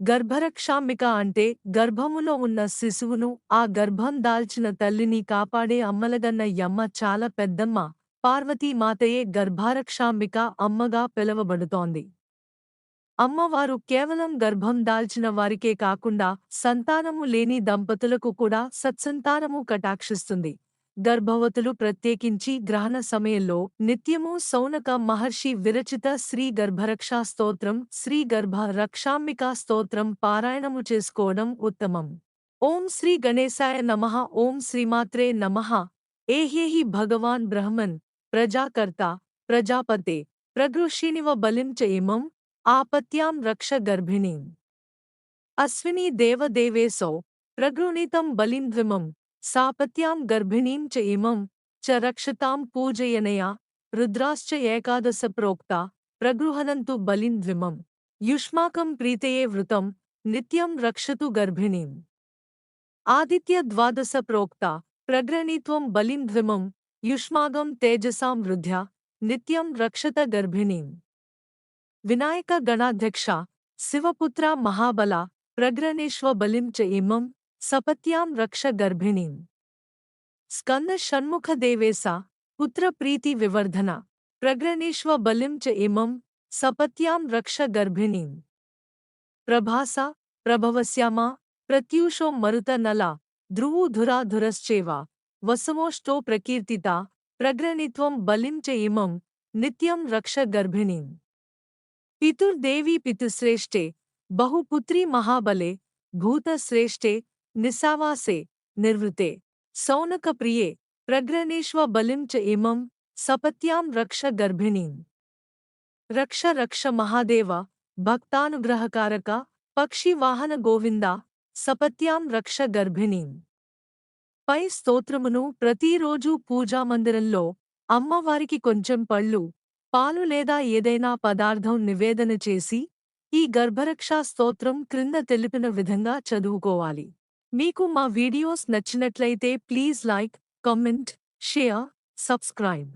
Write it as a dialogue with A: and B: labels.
A: గర్భరక్షాంబిక అంటే గర్భములో ఉన్న శిశువును ఆ గర్భం దాల్చిన తల్లిని కాపాడే అమ్మలగన్న యమ్మ చాలా పెద్దమ్మ. పార్వతీమాతయే గర్భారక్షాంబిక అమ్మగా పిలవబడుతోంది. అమ్మవారు కేవలం గర్భం దాల్చిన వారికే కాకుండా సంతానము లేని దంపతులకు కూడా సత్సంతానము కటాక్షిస్తుంది. గర్భవతులు ప్రత్యేకించి గ్రహణ సమయంలో నిత్యము సౌనక మహర్షి విరచిత శ్రీ గర్భరక్షా స్తోత్రం శ్రీ గర్భ రక్షాంబికా స్తోత్రం పారాయణము చేసుకోవడం ఉత్తమం. ఓం శ్రీ గణేశాయ నమః ఓం శ్రీమాత్రే నమః. ఏహ్యేహి భగవాన్ బ్రహ్మన్ ప్రజాకర్త ప్రజాపతే ప్రగృషిణివ బలిం చ ఆపత్యాం రక్ష గర్భిణీం. అశ్వినీ దేవదేవేశౌ ప్రగృణీతం బలిం ద్విమం. सापत्यां गर्भिणीं च इमं, च रक्षतां पूजयनया, रुद्राश्च एकादश प्रोक्ता, प्रगृहनन्तु बलिं द्विमं। युष्माकं प्रीतये वृतं, नित्यं रक्षतु गर्भिणीम्। आदित्यद्वादश प्रोक्ता प्रगृणीत्वं बलिं द्विमं, युष्माकं तेजसां वृद्ध्या, नित्यं रक्षत गर्भिणीम्। विनायकगणाध्यक्षा, शिवपुत्रा महाबला प्रग्रणेष्व बलिं च इमं सपत्याम रक्ष गर्भिणीं। स्कंद षण्मुख देवेशा पुत्र प्रीति विवर्धना प्रग्रणेश्व बलिम च इमं, सपत्यां रक्ष गर्भिणीं। प्रभासा, प्रभवस्यामा, प्रत्यूषो मरुतनला ध्रुवधुराधुरश्चेवा वसवोष्टो प्रकीर्तिता प्रग्रणित्वं बलिम च इमं, नित्यं रक्ष गर्भिणीं। पितुर्देवी पितुश्रेष्ठे, बहुपुत्री महाबले, भूतश्रेष्ठे నిసావాసే నిర్వృతే సౌనకప్రియే ప్రగ్రణేష్వ బలిం చ ఇమం సపత్యాం రక్ష గర్భిణీం. రక్ష రక్ష మహాదేవ భక్తానుగ్రహకారక పక్షివాహన గోవింద సపత్యాం రక్ష గర్భిణీం. పై స్తోత్రమును ప్రతిరోజూ పూజామందిరంలో అమ్మవారికి కొంచెం పళ్ళు పాలు లేదా ఏదైనా పదార్థం నివేదన చేసి ఈ గర్భరక్షా స్తోత్రం క్రింద తెలిపిన విధంగా చదువుకోవాలి. మీకు మా వీడియోస్ నచ్చినట్లయితే please like comment share subscribe